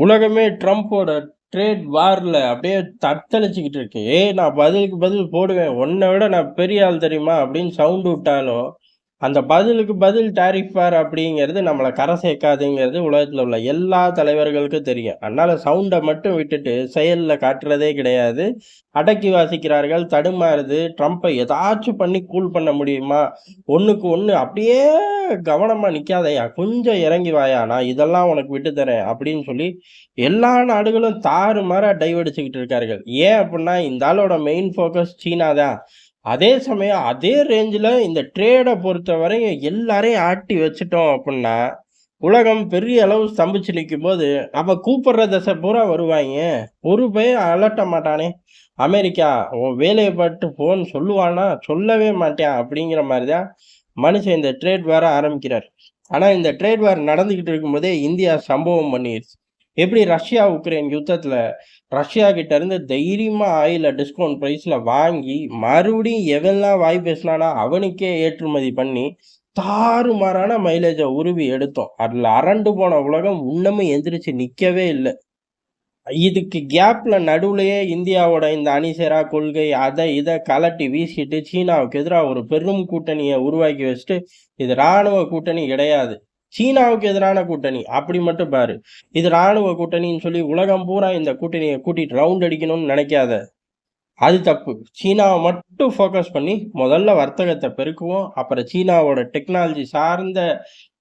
உலகமே ட்ரம்ப்போட ட்ரேட் வாரில் அப்படியே தத்தளிச்சுக்கிட்டு இருக்கு. நான் பதிலுக்கு பதில் போடுவேன். உன்னை விட நான் பெரிய ஆள் தெரியுமா? அப்படின்னு சவுண்டு விட்டாலும், அந்த பதிலுக்கு பதில் டாரிஃப் வார் அப்படிங்கிறது நம்மளை கரை சேர்க்காதுங்கிறது உலகத்தில் உள்ள எல்லா தலைவர்களுக்கும் தெரியும். அதனால் சவுண்டை மட்டும் விட்டுட்டு செயலில் காட்டுறதே கிடையாது. அடக்கி வாசிக்கிறார்கள். தடுமாறுது. ட்ரம்ப்பை ஏதாச்சும் பண்ணி கூல் பண்ண முடியுமா? ஒன்றுக்கு ஒன்று அப்படியே கவனமாக நிற்காதையா கொஞ்சம் இறங்கி வாயா! நான் இதெல்லாம் உனக்கு விட்டு தரேன் அப்படின்னு சொல்லி எல்லா நாடுகளும் தாறுமாறாக டைவ் அடிச்சுக்கிட்டு இருக்கார்கள். ஏன் அப்படின்னா, இந்த ஆளோட மெயின் ஃபோக்கஸ் சீனா தான். அதே சமயம் அதே ரேஞ்சில் இந்த ட்ரேட பொறுத்தவரையும் எல்லாரையும் ஆட்டி வச்சுட்டோம் அப்படின்னா, உலகம் பெரிய அளவு ஸ்தம்பிச்சு நிக்கும்போது, நம்ம கூப்பிடுற தசை பூரா வருவாய்ங்க. ஒரு பையன் அலட்ட மாட்டானே! அமெரிக்கா உன் வேலையை பார்த்து போன்னு சொல்லுவானா? சொல்லவே மாட்டேன் அப்படிங்கிற மாதிரி தான் மனுஷன் இந்த ட்ரேட் வேற ஆரம்பிக்கிறார். ஆனால் இந்த ட்ரேட் வேறு நடந்துக்கிட்டு இருக்கும்போதே இந்தியா சம்பவம் பண்ணிருச்சு. எப்படி ரஷ்யா, உக்ரைன் யுத்தத்தில் ரஷ்யா கிட்ட இருந்து தைரியமாக ஆயில டிஸ்கவுண்ட் ப்ரைஸில் வாங்கி, மறுபடியும் எவெல்லாம் வாய் பேசினானா அவனுக்கே ஏற்றுமதி பண்ணி, தாறுமாறான மைலேஜை உருவி எடுத்தோம். அதில் அரண்டு போன உலகம் இன்னமும் எந்திரிச்சு நிற்கவே இல்லை இதுக்கு கேப்ல நடுவுலையே இந்தியாவோட இந்த அணிசேரா கொள்கை, அதை இதை கழட்டி வீசிட்டு சீனாவுக்கு எதிராக ஒரு பெரும் கூட்டணியை உருவாக்கி வச்சுட்டு, இது ராணுவ கூட்டணி கிடையாது. சீனாவுக்கு எதிரான கூட்டணி. அப்படி மட்டும் பாரு. இது ராணுவ கூட்டணின்னு சொல்லி உலகம் பூரா இந்த கூட்டணியை கூட்டிட்டு ரவுண்ட் அடிக்கணும்னு நினைக்காத. அது தப்பு. சீனாவை மட்டும் ஃபோக்கஸ் பண்ணி முதல்ல வர்த்தகத்தை பெருக்குவோம். அப்புறம் சீனாவோட டெக்னாலஜி சார்ந்த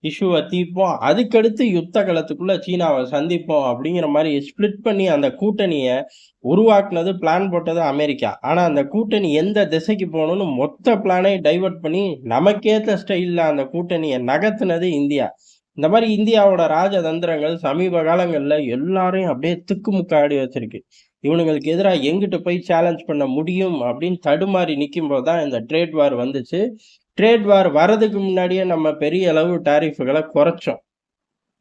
இஷ்யூவை தீர்ப்போம். அதுக்கடுத்து யுத்த களத்துக்குள்ள சீனாவை சந்திப்போம் அப்படிங்கிற மாதிரி ஸ்ப்ளிட் பண்ணி அந்த கூட்டணியை உருவாக்குனது, பிளான் போட்டது அமெரிக்கா. ஆனால் அந்த கூட்டணி எந்த திசைக்கு போகணும்னு மொத்த பிளானையும் டைவர்ட் பண்ணி, நமக்கேற்ற ஸ்டைலில் அந்த கூட்டணியை நகர்த்துனது இந்தியா. இந்த மாதிரி இந்தியாவோட ராஜதந்திரங்கள் சமீப காலங்களில் எல்லாரையும் அப்படியே திக்குமுக்காடி வச்சிருக்கு. இவனுங்களுக்கு எதிராக எங்கிட்டு போய் சேலஞ்ச் பண்ண முடியும் அப்படின்னு தடுமாறி நிக்கும்போது தான் இந்த ட்ரேட் வார் வந்துச்சு. ட்ரேட் வார் வரதுக்கு முன்னாடியே நம்ம பெரிய அளவு டாரிஃபுகளை குறைச்சோம்.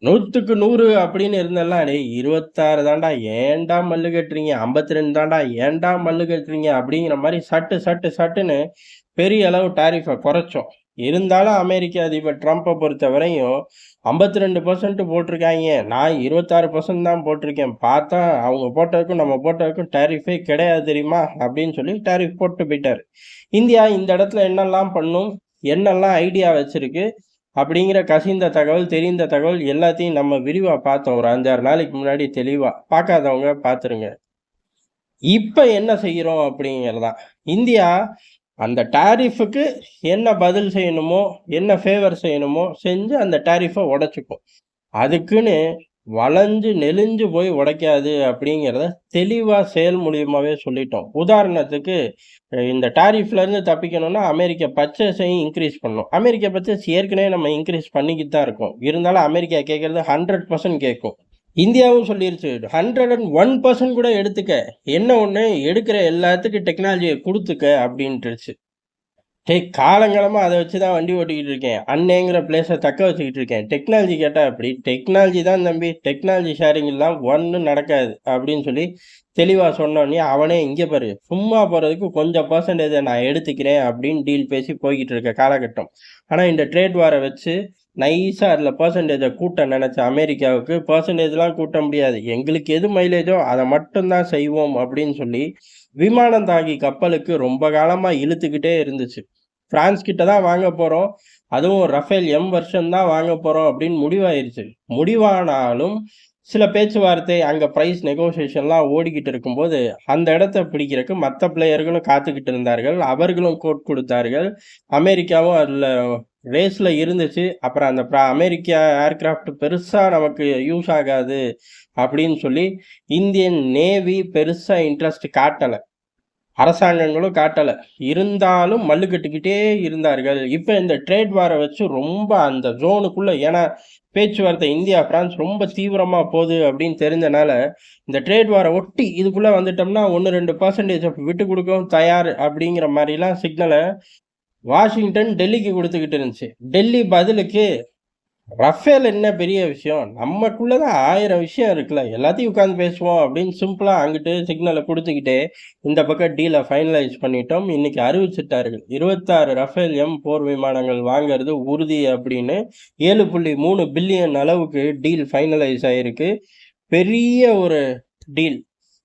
100க்கு 100 அப்படின்னு இருந்தெல்லாம், "டேய் 26 தான்டா ஏன்டா மல்லு கட்டுறீங்க? ஐம்பத்தி ரெண்டு தாண்டா ஏன்டா மல்லு கட்டுறீங்க?" அப்படிங்கிற மாதிரி சட்டு சட்டு சட்டுன்னு பெரிய அளவு டாரிஃபை குறைச்சோம். இருந்தாலும் அமெரிக்க அதிபர் ட்ரம்ப்ப பொறுத்தவரையும் 52% போட்டிருக்காய்ங்க. நான் 26% தான் போட்டிருக்கேன். பார்த்தா அவங்க போட்டதுக்கும் நம்ம போட்டதுக்கும் டேரிஃபே கிடையாது தெரியுமா? அப்படின்னு சொல்லி டாரிஃப் போட்டு போயிட்டாரு. இந்தியா இந்த இடத்துல என்னெல்லாம் பண்ணும்? என்னெல்லாம் ஐடியா வச்சுருக்கு அப்படிங்கிற கசிந்த தகவல், தெரிந்த தகவல் எல்லாத்தையும் நம்ம விரிவாக பார்த்தோம். ஒரு 5, 6 நாளைக்கு முன்னாடி தெளிவாக பார்க்காதவங்க பார்த்துருங்க. இப்போ என்ன செய்கிறோம் அப்படிங்கிறதான் இந்தியா அந்த டாரிஃபுக்கு என்ன பதில் செய்யணுமோ, என்ன ஃபேவர் செய்யணுமோ செஞ்சு அந்த டாரிஃபை உடச்சிக்கும் அதுக்குன்னு வளைஞ்சு நெளிஞ்சு போய் உடைக்காது அப்படிங்கிறத தெளிவாக செயல் மூலியமாகவே சொல்லிட்டோம். உதாரணத்துக்கு இந்த டாரிஃப்ல இருந்து தப்பிக்கணும்னா அமெரிக்க பர்ச்சேஸையும் இன்க்ரீஸ் பண்ணணும். அமெரிக்க பர்ச்சேஸ் ஏற்கனவே நம்ம இன்க்ரீஸ் பண்ணிக்கிட்டு தான் இருக்கோம். இருந்தாலும் அமெரிக்கா கேட்குறது ஹண்ட்ரட் பர்சன்ட் கேட்கும். இந்தியாவும் சொல்லிருச்சு 101% கூட எடுத்துக்க. என்ன ஒன்று எடுக்கிற எல்லாத்துக்கும் டெக்னாலஜியை கொடுத்துக்க அப்படின்ட்டுருச்சு டேய் காலங்காலமாக அதை வச்சு தான் வண்டி ஓட்டிக்கிட்டு இருக்கேன். அன்னேங்கிற பிளேஸை தக்க வச்சுக்கிட்டு இருக்கேன். டெக்னாலஜி கேட்டால் அப்படி டெக்னாலஜி தான் தம்பி. டெக்னாலஜி ஷேரிங் ஒன்று நடக்காது. அப்படின்னு சொல்லி தெளிவாக சொன்னோனே, அவனே இங்கே பாரு சும்மா போகிறதுக்கு கொஞ்சம் பர்சன்டேஜை நான் எடுத்துக்கிறேன் அப்படின்னு டீல் பேசி போய்கிட்டு இருக்க காலகட்டம். ஆனால் இந்த ட்ரேட் வார வச்சு நைஸாக அதில் பர்சன்டேஜை கூட்ட நினச்ச அமெரிக்காவுக்கு பர்சன்டேஜ்லாம் கூட்ட முடியாது. எங்களுக்கு எது மைலேஜோ அதை மட்டும் தான் செய்வோம் அப்படின்னு சொல்லி விமானம் தாங்கி கப்பலுக்கு ரொம்ப காலமாக இழுத்துக்கிட்டே இருந்துச்சு. பிரான்ஸ் கிட்ட தான் வாங்க போகிறோம் அதுவும் ரஃபேல் எம் வெர்ஷன் தான் வாங்க போகிறோம் அப்படின்னு முடிவாயிருச்சு. முடிவானாலும் சில பேச்சுவார்த்தை அங்கே ப்ரைஸ் நெகோசியேஷன்லாம் ஓடிக்கிட்டு இருக்கும்போது, அந்த இடத்த பிடிக்கிறக்கு மற்ற பிளேயர்களும் காத்துக்கிட்டு இருந்தார்கள். அவர்களும் கோட் கொடுத்தார்கள் அமெரிக்காவும் அதில் ரேஸில் இருந்துச்சு. அப்புறம் அந்த ப்ரா அமெரிக்கா ஏர்கிராஃப்ட் பெருசாக நமக்கு யூஸ் ஆகாது அப்படின்னு சொல்லி இந்தியன் நேவி பெருசாக இன்ட்ரெஸ்ட் காட்டலை அரசாங்கங்களும் காட்டலை இருந்தாலும் மல்லுக்கட்டுக்கிட்டே இருந்தார்கள். இப்போ இந்த ட்ரேட் வாரை வச்சு ரொம்ப அந்த ஜோனுக்குள்ளே ஏன்னா பேச்சுவார்த்தை இந்தியா, பிரான்ஸ் ரொம்ப தீவிரமாக போது அப்படின்னு தெரிஞ்சனால, இந்த ட்ரேட் வாரை ஒட்டி இதுக்குள்ளே வந்துட்டோம்னா 1, 2% விட்டு கொடுக்கவும் தயார் அப்படிங்கிற மாதிரிலாம் சிக்னலை வாஷிங்டன் டெல்லிக்கு கொடுத்துக்கிட்டு இருந்துச்சு. டெல்லி பதிலுக்கு ரஃபேல் என்ன பெரிய விஷயம்? நம்மக்குள்ளே தான் ஆயிரம் விஷயம் இருக்குல்ல. எல்லாத்தையும் உட்காந்து பேசுவோம் அப்படின்னு சிம்பிளாக அங்கிட்டு சிக்னலை கொடுத்துக்கிட்டே இந்த பக்கம் டீலை ஃபைனலைஸ் பண்ணிட்டோம். இன்னைக்கு அறிவிச்சிட்டார்கள் இருபத்தாறு ரஃபேல் எம் போர் விமானங்கள் வாங்குறது உறுதி அப்படின்னு 7.3 பில்லியன் அளவுக்கு டீல் ஃபைனலைஸ் ஆயிருக்கு. பெரிய ஒரு டீல்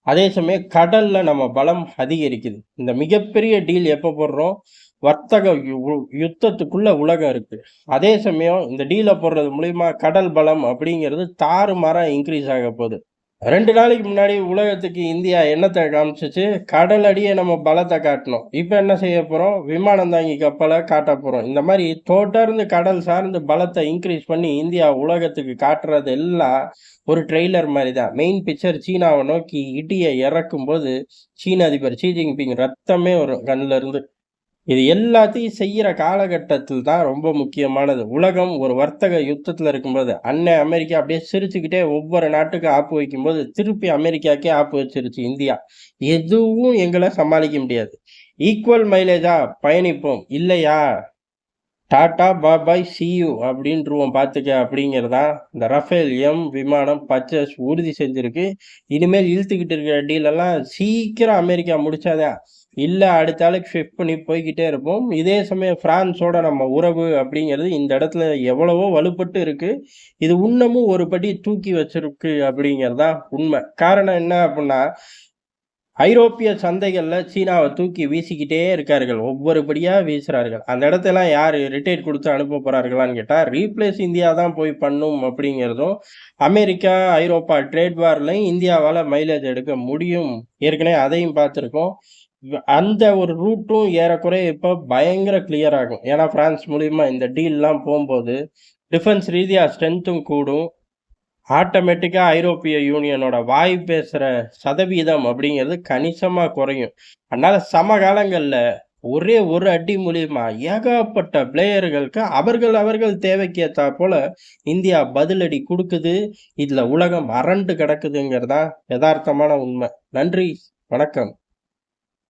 அதே சமயம் கடலில் நம்ம பலம் அதிகரிக்குது இந்த மிகப்பெரிய டீல் எப்போ போடுறோம் வர்த்தக யு- யுத்தத்துக்குள்ள உலகம் இருக்கு. அதே சமயம் இந்த டீலை போடுறது மூலியமா கடல் பலம் அப்படிங்கிறது தாறுமாறா இன்க்ரீஸ் ஆக போகுது. ரெண்டு நாளைக்கு முன்னாடி உலகத்துக்கு இந்தியா என்னத்தை காமிச்சிச்சு? கடல் அடியே நம்ம பலத்தை காட்டணும். இப்போ என்ன செய்ய போகிறோம் விமானம் தாங்கி கப்பலை காட்ட போகிறோம் இந்த மாதிரி தொடர்ந்து கடல் சார்ந்து பலத்தை இன்க்ரீஸ் பண்ணி இந்தியா உலகத்துக்கு காட்டுறது எல்லாம் ஒரு ட்ரெய்லர் மாதிரி தான். மெயின் பிக்சர் சீனாவை நோக்கி இடியை இறக்கும் போது சீன அதிபர் ஷி ஜின்பிங் ரத்தமே வரும் கண்ணுல இருந்து இது எல்லாத்தையும் செய்கிற காலகட்டத்தில் தான் ரொம்ப முக்கியமானது. உலகம் ஒரு வர்த்தக யுத்தத்தில் இருக்கும்போது அண்ணன் அமெரிக்கா அப்படியே சிரிச்சுக்கிட்டே ஒவ்வொரு நாட்டுக்கும் ஆப்பு வைக்கும்போது திருப்பி அமெரிக்காக்கே ஆப்பு வச்சிருச்சு இந்தியா. எதுவும் எங்களை சமாளிக்க முடியாது. ஈக்குவல் மைலேஜா பயணிப்போம். இல்லையா? Tata bye bye see you அப்படின்றவோம். பார்த்துக்க. அப்படிங்கிறதா? இந்த ரஃபேல் எம் விமானம் பர்ச்சேஸ் உறுதி செஞ்சிருக்கு. இனிமேல் இழுத்துக்கிட்டு இருக்கிற டீலெல்லாம் சீக்கிரம் அமெரிக்கா முடிச்சாதான் இல்லை அடுத்த ஆளுக்கு ஷிஃப்ட் பண்ணி போய்கிட்டே இருப்போம். இதே சமயம் ஃப்ரான்ஸோட நம்ம உறவு அப்படிங்கிறது இந்த இடத்துல எவ்வளவோ வலுப்பட்டு இருக்குது இது இன்னமும் ஒரு படி தூக்கி வச்சிருக்கு தான் உண்மை. காரணம் என்ன அப்படின்னா ஐரோப்பிய சந்தைகளில் சீனாவை தூக்கி வீசிக்கிட்டே இருக்கார்கள். ஒவ்வொரு படியாக வீசுகிறார்கள் அந்த இடத்தெல்லாம் யார் ரிட்டையர் கொடுத்து அனுப்ப போகிறார்களான்னு கேட்டால் ரீப்ளேஸ் இந்தியா தான் போய் பண்ணும் அப்படிங்கிறதும் அமெரிக்கா ஐரோப்பா ட்ரேட் வார்லையும் இந்தியாவால் மைலேஜ் எடுக்க முடியும். ஏற்கனவே அதையும் பார்த்துருக்கோம். அந்த ஒரு ரூட்டும் ஏறக்குறைய இப்போ பயங்கர கிளியர் ஆகும். ஏன்னா பிரான்ஸ் மூலியமா இந்த டீல்லாம் போகும்போது டிஃபென்ஸ் ரீதியாக ஸ்ட்ரென்த்தும் கூடும். ஆட்டோமேட்டிக்காக ஐரோப்பிய யூனியனோட வாய் பேசுகிற சதவீதம் அப்படிங்கிறது கணிசமாக குறையும். அதனால் சமகாலங்களில் ஒரே ஒரு அடி மூலியமா ஏகப்பட்ட பிளேயர்களுக்கு அவர்கள் அவர்கள் தேவைக்கேற்றா போல் போல இந்தியா பதிலடி கொடுக்குது. இதில் உலகம் அரண்டு கிடக்குதுங்கிறதா யதார்த்தமான உண்மை. நன்றி. வணக்கம்.